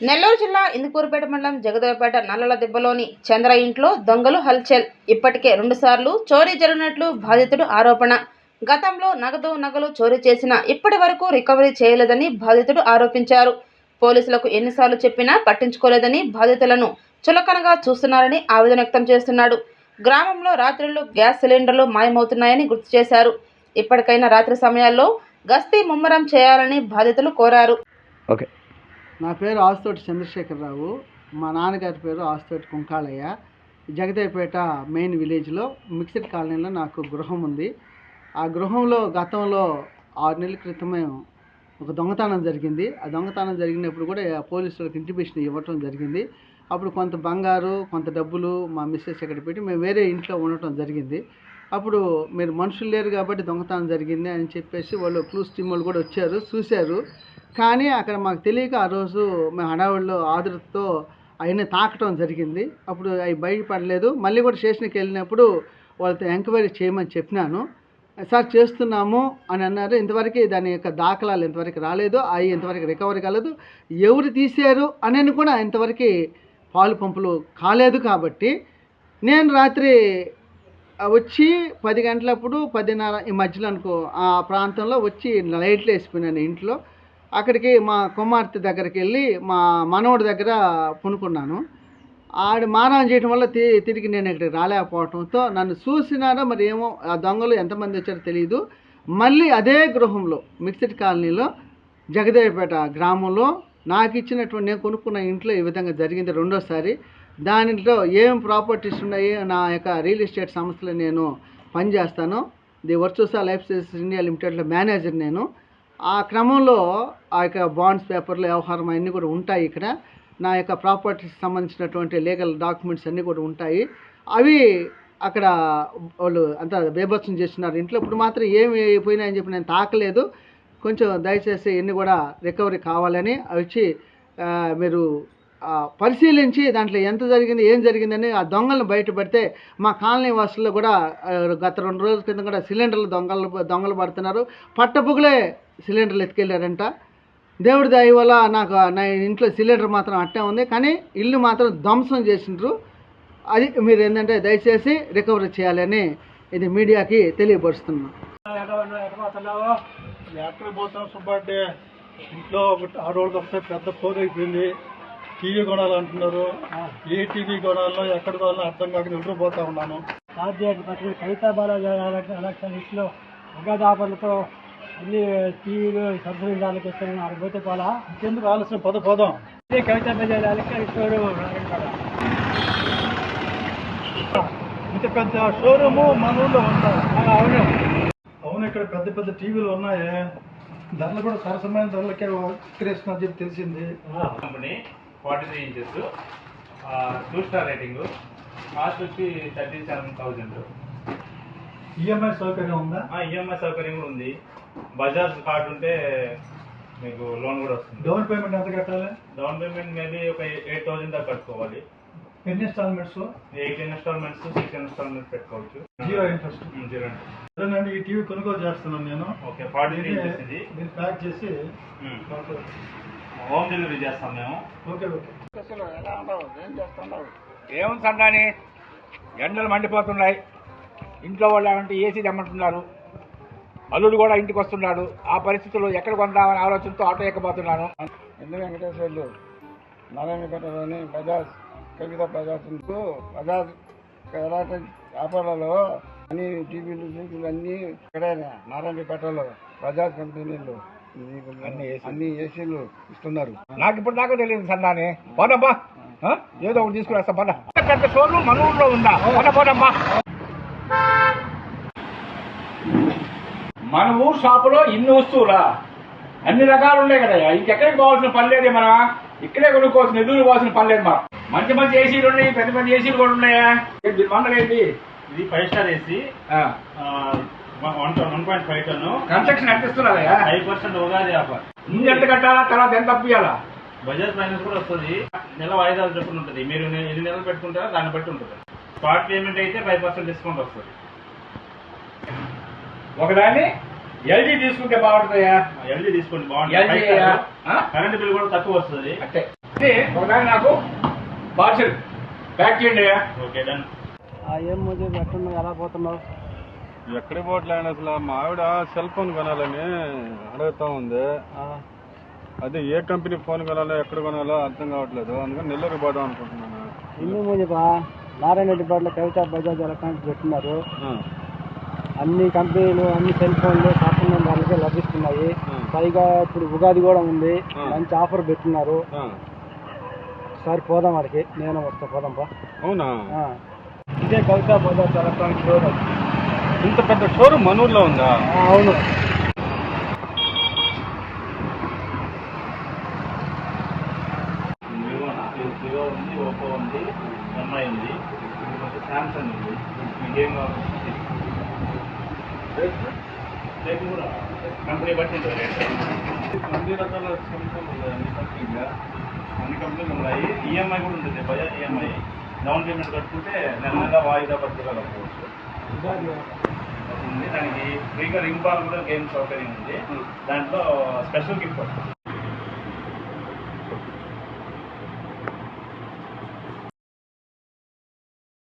నెల్లూరు జిల్లా ఇందుకూరుపేట మండలం జగదేవపేట నల్లల దెబ్బలోని చంద్ర ఇంట్లో దొంగలు హల్చల్. ఇప్పటికే రెండుసార్లు చోరీ జరిగినట్లు బాధితుడు ఆరోపణ. గతంలో నగదు నగలు చోరీ చేసినా ఇప్పటి వరకు రికవరీ చేయలేదని బాధితుడు ఆరోపించారు. పోలీసులకు ఎన్నిసార్లు చెప్పినా పట్టించుకోలేదని బాధితులను చులకనగా చూస్తున్నారని ఆవేదన వ్యక్తం చేస్తున్నాడు. గ్రామంలో రాత్రుల్లో గ్యాస్ సిలిండర్లు మాయమవుతున్నాయని గుర్తు చేశారు. ఇప్పటికైనా రాత్రి సమయాల్లో గస్తీ ముమ్మరం చేయాలని బాధితులు కోరారు. ఓకే. నా పేరు ఆస్తోటి చంద్రశేఖరరావు. మా నాన్నగారి పేరు ఆస్తోటి కుంకాలయ్య. జగదేపేట మెయిన్ విలేజ్లో మిక్స్డ్ కాలనీలో నాకు గృహం ఉంది. ఆ గృహంలో గతంలో ఆరు నెలల క్రితమే ఒక దొంగతనం జరిగింది. ఆ దొంగతనం జరిగినప్పుడు కూడా పోలీసులకు ఇంటిమేషన్ ఇవ్వటం జరిగింది. అప్పుడు కొంత బంగారు కొంత డబ్బులు మా మిస్సెస్ ఇక్కడ పెట్టి మేము వేరే ఇంట్లో ఉండటం జరిగింది. అప్పుడు మీరు మనుషులు లేరు కాబట్టి దొంగతనం జరిగింది అని చెప్పేసి వాళ్ళు క్లూస్ స్టీమ్ వాళ్ళు కూడా వచ్చారు చూశారు. కానీ అక్కడ మాకు తెలియక ఆ రోజు మేము హడావుడిలో ఆదురుతో అవన్నీ తాకటం జరిగింది. అప్పుడు అవి బయటపడలేదు మళ్ళీ కూడా స్టేషన్కి వెళ్ళినప్పుడు వాళ్ళతో ఎంక్వైరీ చేయమని చెప్పినాను. సార్ చేస్తున్నాము అని అన్నారు. ఇంతవరకు దాని యొక్క దాఖలాలు ఇంతవరకు రాలేదు. అవి ఇంతవరకు రికవరీ కాలేదు. ఎవరు తీశారు అని కూడా ఇంతవరకు పాలు పంపులు కాలేదు కాబట్టి నేను రాత్రి వచ్చి పది గంటలప్పుడు పదిన్నర ఈ మధ్యలో అనుకో ఆ ప్రాంతంలో వచ్చి లైట్లు వేసిపోయినాను ఇంట్లో. అక్కడికి మా కుమార్తె దగ్గరికి వెళ్ళి మా మనవడి దగ్గర కొనుక్కున్నాను ఆడ మానవం చేయడం వల్ల తి తిరిగి నేను ఇక్కడికి రాలేకపోవడంతో నన్ను చూసినారో మరి ఏమో ఆ దొంగలు ఎంతమంది వచ్చారో తెలియదు మళ్ళీ అదే గృహంలో మిక్సిడ్ కాలనీలో జగదేవపేట గ్రామంలో నాకు ఇచ్చినటువంటి నేను కొనుక్కున్న ఇంట్లో ఈ విధంగా జరిగింది రెండోసారి. దానిలో ఏం ప్రాపర్టీస్ ఉన్నాయి నా యొక్క రియల్ ఎస్టేట్ సంస్థలో నేను పనిచేస్తాను. The Virtusa life services India లిమిటెడ్లో manager నేను. ఆ క్రమంలో ఆ యొక్క బాండ్స్ పేపర్లు వ్యవహారం అన్నీ కూడా ఉంటాయి ఇక్కడ. నా యొక్క ప్రాపర్టీకి సంబంధించినటువంటి లీగల్ డాక్యుమెంట్స్ అన్నీ కూడా ఉంటాయి. అవి అక్కడ వాళ్ళు అంతా బేభత్సం చేస్తున్నారు. ఇంట్లో ఇప్పుడు మాత్రం ఏమి పోయినాయని చెప్పి నేను తాకలేదు. కొంచెం దయచేసి ఇన్ని కూడా రికవరీ కావాలని అవి వచ్చి మీరు పరిశీలించి దాంట్లో ఎంత జరిగింది ఏం జరిగిందని ఆ దొంగలను బయటపెడితే మా కాలనీ వాసుల్లో కూడా గత రెండు రోజుల క్రితం కూడా సిలిండర్లు దొంగలు దొంగలు పడుతున్నారు. పట్టపుగులే సిలిండర్లు ఎత్తుకెళ్ళారంట దేవుడి దయ వల్ల నాకు నా ఇంట్లో సిలిండర్ మాత్రం అట్టే ఉంది. కానీ ఇల్లు మాత్రం ధ్వంసం చేసిండ్రు. అది మీరు ఏంటంటే దయచేసి రికవరీ చేయాలని ఇది మీడియాకి తెలియపరుస్తున్నాను ఎక్కడ పోతాం ఇంట్లో ఒకటి ఆ రోజు వస్తే పెద్ద ఫోన్ అయిపోయింది. టీవీ కొనాలంటున్నారు. ఏ టీవీ కొనాలో ఎక్కడ కొనాలో అర్థం కాక నిద్ర పోతా ఉన్నాను. సాధ్యాన్ని పట్టుకుని కవితా బాలాజీ ఎలక్షన్లో అగాధాపలతో అన్ని టీవీలు సబ్సిడీలకు ఇస్తున్నాను ఆడ పోతే పోలా. ఎందుకు ఆలస్యం పద పోదాం? ఇదే కవితా బజార్ ఎలక్షన్ స్టోర్ ఇంత పెద్ద షోరూము మన ఊళ్ళో ఉందా? అవును. అవును ఇక్కడ పెద్ద పెద్ద టీవీలు ఉన్నాయి. ధరలు కూడా సరసమైన ధరలకే విక్రయిస్తున్నారు చెప్పి తెలిసింది. Company forty three inches two star rating. Cost వచ్చి థర్టీ సెవెన్ థౌజండ్. ఈఎంఐ సౌకర్యం ఉందా? ఈఎంఐ సౌకర్యం కూడా ఉంది. బజాజ్ కార్డు ఉంటే మీకు లోన్ కూడా వస్తుంది. డౌన్ పేమెంట్ ఎంత కట్టాలి? డౌన్ పేమెంట్ మేబీ ఒక ఎయిట్ థౌజండ్ దాకా కట్టుకోవాలి. ఎన్ని installments? Eight installments six installments పెట్టుకోవచ్చు. Zero interest. జీరో అదేనండి ఈ టీవీ కొనుగోలు చేస్తున్నాను నేను. ఓకే ఫార్టీ త్రీ ఇంచెస్ ఇది దీన్ని ప్యాక్ చేసి హోమ్ డెలివరీ చేస్తాం మేము. Okay okay. ఏముంది సంతాని ఎండలు మండిపోతున్నాయి. ఇంట్లో వాళ్ళు ఏమంటే ఏసీ తెమ్మంటున్నారు. అల్లుడు కూడా ఇంటికి వస్తున్నాడు. ఆ పరిస్థితుల్లో ఎక్కడ కొందామని ఆలోచనతో ఆటో ఎక్కబోతున్నాను. ఎందుకు వెంకటేశ్వర్లు నారాయణపేటలోని బజాజ్ కవిత బజాజ్ బజాజ్ ఎలాంటి వ్యాపారాలు అన్ని టీవీలు సీటీలు అన్ని ఇక్కడే నారాయణపేటలో బజాజ్ కంపెనీలు అన్ని ఏసీలు. ఇస్తున్నారు. నాకు ఇప్పుడు దాకా తెలియదు పోదమ్మా ఆ? ఏదో ఒకటి తీసుకురేస్తా పద. పెద్ద షోరూమ్ మన ఊర్లో ఉందా? పద పోదమ్మా మన ఊరు షాపులో ఇన్ని వస్తువులా? అన్ని రకాలు ఉన్నాయి కదా ఇంకెక్కడికి పోవాల్సిన పని లేదే మనం. ఇక్కడే కొనుక్కోవాల్సిన ఎదురు పోవాల్సిన పని లేదు మనం మంచి మంచి ఏసీలు ఉన్నాయి పెద్ద పెద్ద ఏసీలు కూడా ఉన్నాయా? మండలం ఏంటి? ఇది ఫైవ్ స్టార్ ఏసీ ఆ, one one point five ton construction ఎంత ఇస్తున్నారయ్యా? Five percent Ugadi offer. ముందు ఎంత కట్టాలా తర్వాత ఎంత అప్పియాలా బజాజ్ ఫైనాన్స్ కూడా వస్తుంది. నెల వాయిదాలు చొప్పున ఉంటుంది. మీరు ఎన్ని ఎన్ని నెలలు పెట్టుకుంటారో దాన్ని బట్టి ఉంటుంది. స్పాట్ పేమెంట్ అయితే ఫైవ్ పర్సెంట్ డిస్కౌంట్ వస్తుంది. ఒకదాన్ని ఎల్జీ తీసుకుంటే బాగుంటుందయ్యా. ఎల్జీ తీసుకోండి LG బాగుంటుంది ఆ? కరెంట్ బిల్ కూడా తక్కువ వస్తుంది. అంటే ఇది ఒకదాని నాకు పార్సల్ ప్యాక్ చేయండి ఓకే డన్ ఏం మోదీ ఎట్టున్నావు ఎలా పోతున్నావు? ఎక్కడికి పోవట్లేదు అసలు? మా ఆవిడ సెల్ ఫోన్ కొనాలని అడుగుతా ఉంది. అదే ఏ కంపెనీ ఫోన్ కొనాలో ఎక్కడ కొనాలో అర్థం కావట్లేదు. అందుకని నెల్లూరు పోదాం అనుకుంటున్నాను. ఇల్లు మోదీపా నారాయణ రెడ్డి బాటలో కవిత బజాజ్ ఎలక్ట్రానిక్స్ పెట్టున్నారు అన్ని కంపెనీలు అన్ని సెల్ ఫోన్లు పక్కన వాళ్ళకే లభిస్తున్నాయి. పైగా ఇప్పుడు ఉగాది కూడా ఉంది. మంచి ఆఫర్ పెట్టున్నారు. ఒకసారి పోదాం వాడికి నేను వస్తా పోదాంపా అవునా? ఆ. ఇదే కవిత బజాజ్ ఎలక్ట్రానిక్స్ స్టోర్ ఇంత పెద్ద షోరూమ్ మనూర్లో ఉందా? అవును. వివో ఉంది ఓప్పో ఉంది ఎంఐ ఉంది శాంసంగ్ ఉంది మీకేం కావాలి కంపెనీ బట్టి ఉంటుంది అన్ని రకాల ఉన్నాయి అన్ని కంపెనీగా అన్ని కంపెనీలు ఉన్నాయి ఈఎంఐ కూడా ఉంటుంది బజాజ్ ఈఎంఐ డౌన్ పేమెంట్ కట్టుకుంటే నెల నెల వాయిదా పద్ధతిలో కట్టుకోవచ్చు ఉంది దానికి ఫ్రీగా రింగ్ బాల్ కూడా గేమ్ సౌకర్యం ఉంది. దాంట్లో స్పెషల్ గిఫ్ట్ వస్తుంది.